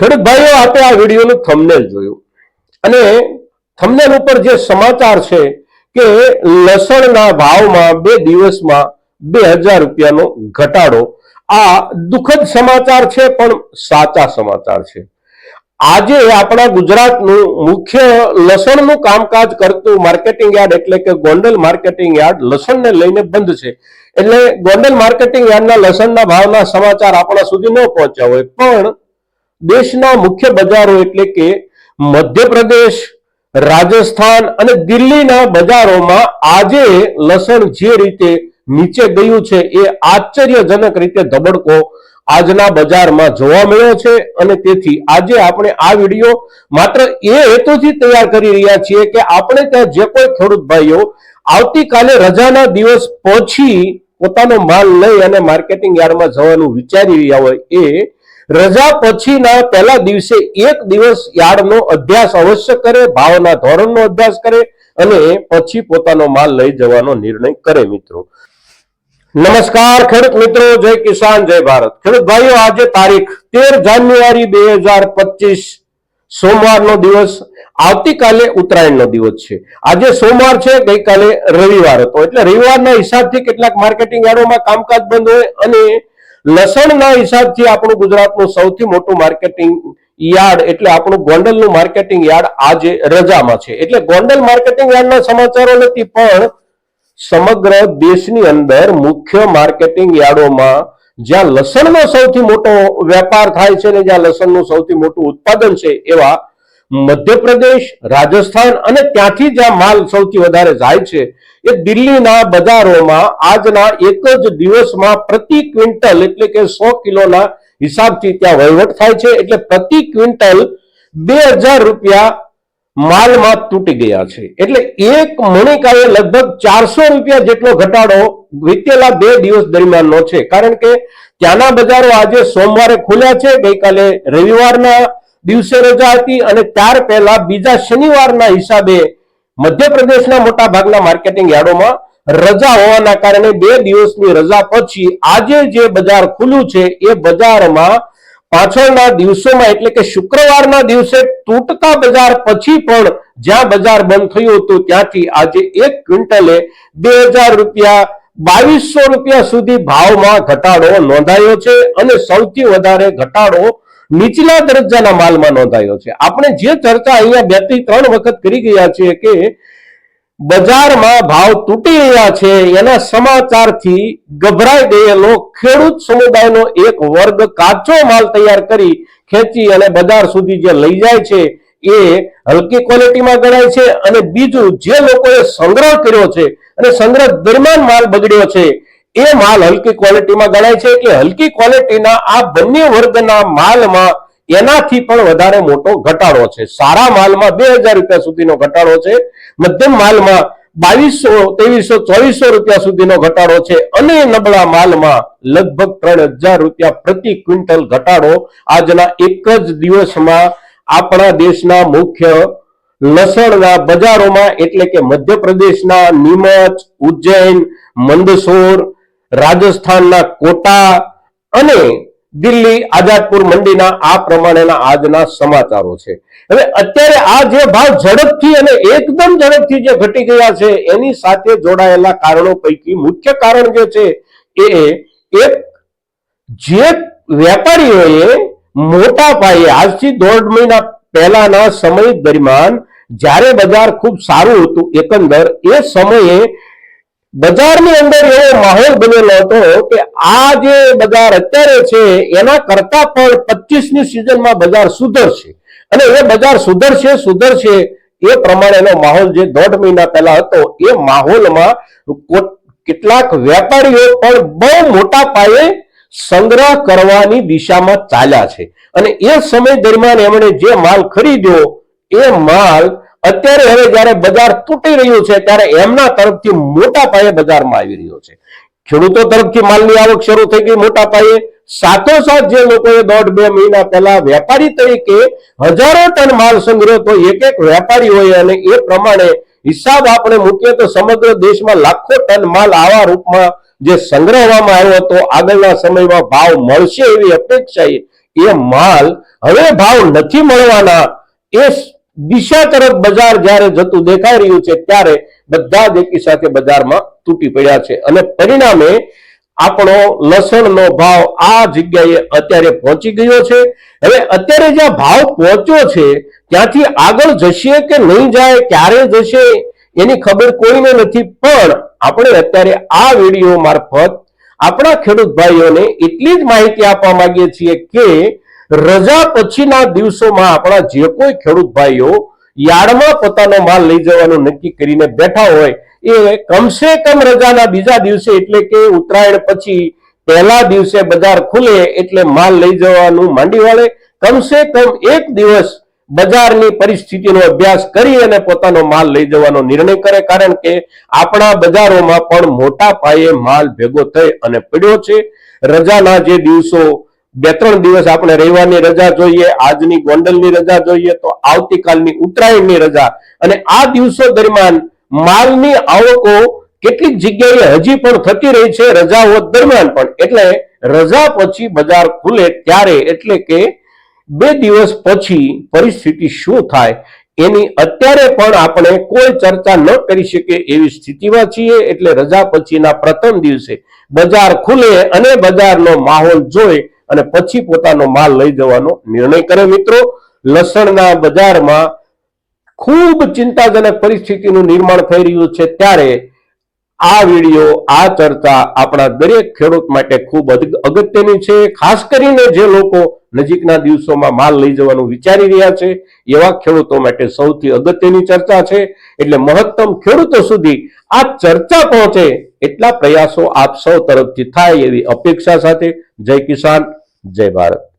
ખેડૂત ભાઈઓ આપે આ વિડીયોનું થંબનેલ જોયું. અને થંબનેલ ઉપર જે સમાચાર છે કે લસણના ભાવમાં બે દિવસમાં બે હજાર રૂપિયાનો ઘટાડો, આ દુઃખદ સમાચાર છે, પણ સાચા સમાચાર છે. આજે આપણા ગુજરાતનું મુખ્ય લસણનું કામકાજ કરતું માર્કેટિંગ યાર્ડ એટલે કે ગોંડલ માર્કેટિંગ યાર્ડ લસણને લઈને બંધ છે. એટલે ગોંડલ માર્કેટિંગ યાર્ડના લસણના ભાવના સમાચાર આપણા સુધી ન પહોંચ્યા હોય, પણ દેશના મુખ્ય બજારો એટલે કે મધ્યપ્રદેશ, રાજસ્થાન અને દિલ્હીના બજારોમાં આજે લસણ જે રીતે નીચે ગયું છે એ આશ્ચર્યજનક રીતે ધબડકો આજના બજારમાં જોવા મળ્યો છે અને તેથી આજે આપણે આ વીડિયો માત્ર એ હેતુથી તૈયાર કરી રહ્યા છીએ કે આપણે ત્યાં જે કોઈ ખેડૂત ભાઈઓ આવતીકાલે રજાના દિવસ પછી પોતાનો માલ લઈ અને માર્કેટિંગ યાર્ડમાં જવાનું વિચારી રહ્યા હોય એ રજા પછીના પહેલા દિવસે એક દિવસ યાર્ડનો અભ્યાસ અવશ્ય કરે, ભાવના ધોરણનો અભ્યાસ કરે અને પછી પોતાનો માલ લઈ જવાનો નિર્ણય કરે મિત્રો. નમસ્કાર ખેડૂત મિત્રો, જય કિસાન, જય ભારત. ખેડૂત ભાઈઓ, આજે તારીખ તેર જાન્યુઆરી બે હજાર પચીસ, સોમવારનો દિવસ, આવતીકાલે ઉત્તરાયણનો દિવસ છે. આજે સોમવાર છે, ગઈકાલે રવિવાર હતો. એટલે રવિવારના હિસાબથી કેટલાક માર્કેટિંગ યાર્ડોમાં કામકાજ બંધ હોય અને લસણના હિસાબથી આપણું ગુજરાતનું સૌથી મોટું માર્કેટિંગ યાર્ડ એટલે આપણું ગોંડલનું માર્કેટિંગ યાર્ડ આજે રજામાં છે. એટલે ગોંડલ માર્કેટિંગ યાર્ડના સમાચારો નથી, પણ સમગ્ર દેશની અંદર મુખ્ય માર્કેટિંગ યાર્ડોમાં જ્યાં લસણનો સૌથી મોટો વેપાર થાય છે ને જ્યાં લસણનું સૌથી મોટું ઉત્પાદન છે એવા મધ્યપ્રદેશ, રાજસ્થાન અને ત્યાંથી જ્યાં માલ સૌથી વધારે જાય છે, એ દિલ્હીના બજારોમાં આજના એક જ દિવસમાં પ્રતિ ક્વિન્ટલ એટલે કે સો કિલોના હિસાબથી ત્યાં વહીવટ થાય છે, એટલે પ્રતિ ક્વિન્ટલ બે હજાર રૂપિયા માલમાં તૂટી ગયા છે. એટલે એક મણિકાએ લગભગ ચારસો રૂપિયા જેટલો ઘટાડો વીતેલા બે દિવસ દરમિયાનનો છે. કારણ કે ત્યાંના બજારો આજે સોમવારે ખુલ્યા છે, ગઈકાલે રવિવારના દિવસે રજા હતી અને ત્યાર પહેલા બીજા શનિવારના હિસાબે મધ્યપ્રદેશના મોટા ભાગના માર્કેટિંગ યાર્ડોમાં રજા હોવાના કારણે બે દિવસની રજા પછી આજે જે બજાર ખુલ્લું છે એ બજારમાં પાછળના દિવસોમાં એટલે કે શુક્રવારના દિવસે તૂટતા બજાર પછી પણ જ્યાં બજાર બંધ થયું હતું ત્યાંથી આજે એક ક્વિન્ટલે બે હજાર રૂપિયા, બાવીસો રૂપિયા સુધી ભાવમાં ઘટાડો નોંધાયો છે અને સૌથી વધારે ઘટાડો નીચલા દરજ્જાના માલમાં નોંધાયો છે. આપણે જે ચર્ચા અહીંયા બેથી ત્રણ વખત કરી ગયા છીએ કે બજારમાં ભાવ તૂટી રહ્યા છે, એના સમાચારથી ગભરાઈ ગયેલો ખેડૂત સમુદાયનો એક વર્ગ કાચો માલ તૈયાર કરી ખેંચી અને બજાર સુધી જે લઈ જાય છે, એ હલકી ક્વોલિટીમાં ગણાય છે અને બીજું જે લોકોએ સંગ્રહ કર્યો છે અને સંગ્રહ દરમિયાન માલ બગડ્યો છે એ માલ હલકી ક્વોલિટીમાં ગણાય છે એટલે હલકી ક્વોલિટીના આ બંને વર્ગના માલમાં એનાથી પણ વધારે મોટો ઘટાડો છે. સારા માલમાં બે હજાર રૂપિયા સુધીનો ઘટાડો છે. મધ્યમ માલમાં બાવીસો, ત્રેવીસો, ચોવીસો રૂપિયા સુધીનો ઘટાડો છે. અને નબળા માલમાં લગભગ ત્રણ હજાર રૂપિયા પ્રતિ ક્વિન્ટલ ઘટાડો આજના એક જ દિવસમાં આપણા દેશના મુખ્ય લસણના બજારોમાં એટલે કે મધ્યપ્રદેશના નીમચ, ઉજ્જૈન, મંદસોર રાજસ્થાનના કોટા અને દિલ્હી આઝાદપુર મંડીના આ પ્રમાણેના આજના સમાચારો છે. હવે અત્યારે આ જે ભાવ ઝડપથી અને એકદમ ઝડપથી જે ઘટી ગયા છે, એની સાથે જોડાયેલા કારણો પૈકી મુખ્ય કારણ જે છે, એ એક જે વેપારીઓએ મોટા પાયે આજથી દોઢ મહિના પહેલાના સમય દરમિયાન જ્યારે બજાર ખૂબ સારું હતું એકંદર, એ સમયે બજારની અંદર એવો માહોલ બનેલો હતો કે આ જે બજાર અત્યારે છે, એના કરતા પણ પચીસની સિઝનમાં બજાર સુધરશે. અને એ બજાર સુધરશે સુધરશે એ પ્રમાણેનો માહોલ જે દોઢ મહિના પહેલા હતો, એ માહોલમાં કેટલાક વેપારીઓ પણ બહુ મોટા પાયે સંગ્રહ કરવાની દિશામાં ચાલ્યા છે. અને એ સમય દરમિયાન એમણે જે માલ ખરીદ્યો, એ માલ અત્યારે હવે જ્યારે બજાર તૂટી રહ્યું છે, ત્યારે એમના તરફથી મોટા પાયે બજારમાં આવી રહ્યો છે. ખેડૂતો તરફથી માલની આવક શરૂ થઈ ગઈ મોટા પાયે. સાથોસાથ જે લોકોએ દોઢ બે મહિના પહેલા વેપારી તરીકે હજારો ટન માલ સંગ્રહ તો એક એક વેપારી હોય અને એ પ્રમાણે હિસાબ આપણે મૂકીએ તો સમગ્ર દેશમાં લાખો ટન માલ આવા રૂપમાં જે સંગ્રહવામાં આવ્યો હતો, આગળના સમયમાં ભાવ મળશે એવી અપેક્ષાએ એ માલ હવે ભાવ નથી મળવાના. એ દિશા તરફ બજાર જ્યારે જતું દેખાઈ રહ્યું છે ત્યારે બધા જ એકી સાથે બજારમાં તૂટી પડ્યા છે. અને પરિણામે આપણો લસણનો ભાવ આ જગ્યાએ અત્યારે પહોંચી ગયો છે. હવે અત્યારે જ્યાં ભાવ પહોંચ્યો છે, ત્યાંથી આગળ જશે કે નહીં જાય, ક્યારે જશે, એની ખબર કોઈને નથી. પણ આપણે અત્યારે આ વીડિયો મારફત આપણા ખેડૂત ભાઈઓને એટલી જ માહિતી આપવા માંગીએ છીએ કે રજા પછીના દિવસોમાં આપણા જે કોઈ ખેડૂત ભાઈઓ યાર્ડમાં પોતાનો માલ લઈ જવાનું નક્કી કરીને બેઠા હોય, એ કમસે કમ રજાના બીજા દિવસે એટલે કે ઉત્તરાયણ પછી પહેલા દિવસે બજાર ખુલે એટલે માલ લઈ જવાનું માંડી વાળે કમસે કમ એક દિવસ બજારની પરિસ્થિતિનો અભ્યાસ કરી અને પોતાનો માલ લઈ જવાનો નિર્ણય કરે. કારણ કે આપણા બજારોમાં પણ મોટા પાયે માલ ભેગો થઈ અને પડ્યો છે. રજાના જે દિવસો બે ત્રણ દિવસ આપણે રવિવારની રજા જોઈએ, આજની ગોંડલની રજા જોઈએ તો આવતીકાલની ઉત્તરાયણની રજા. અને આ દિવસો દરમિયાન માલની આવકો કેટલીક જગ્યાએ હજી પણ થતી રહી છે રજાઓ દરમિયાન પણ. એટલે રજા પછી બજાર ખુલે ત્યારે એટલે કે બે દિવસ પછી પરિસ્થિતિ શું થાય એની અત્યારે પણ આપણે કોઈ ચર્ચા ન કરી શકીએ એવી સ્થિતિમાં છીએ. એટલે રજા પછીના પ્રથમ દિવસે બજાર ખુલે અને બજારનો માહોલ જોઈ અને પછી પોતાનો માલ લઈ જવાનો નિર્ણય કરે મિત્રો. લસણના બજારમાં ખૂબ ચિંતાજનક પરિસ્થિતિનું નિર્માણ થઈ રહ્યું છે ત્યારે આ વીડિયો, આ ચર્ચા આપણા દરેક ખેડૂત માટે ખૂબ અગ- અગત્યની છે. ખાસ કરીને જે લોકો નજીકના દિવસોમાં માલ લઈ જવાનું વિચારી રહ્યા છે, એવા ખેડૂતો માટે સૌથી અગત્યની ચર્ચા છે. એટલે મહત્તમ ખેડૂતો સુધી આ ચર્ચા પહોંચે એટલા પ્રયાસો આપ સૌ તરફથી થાય એવી અપેક્ષા સાથે. જય કિસાન. જય ભારત.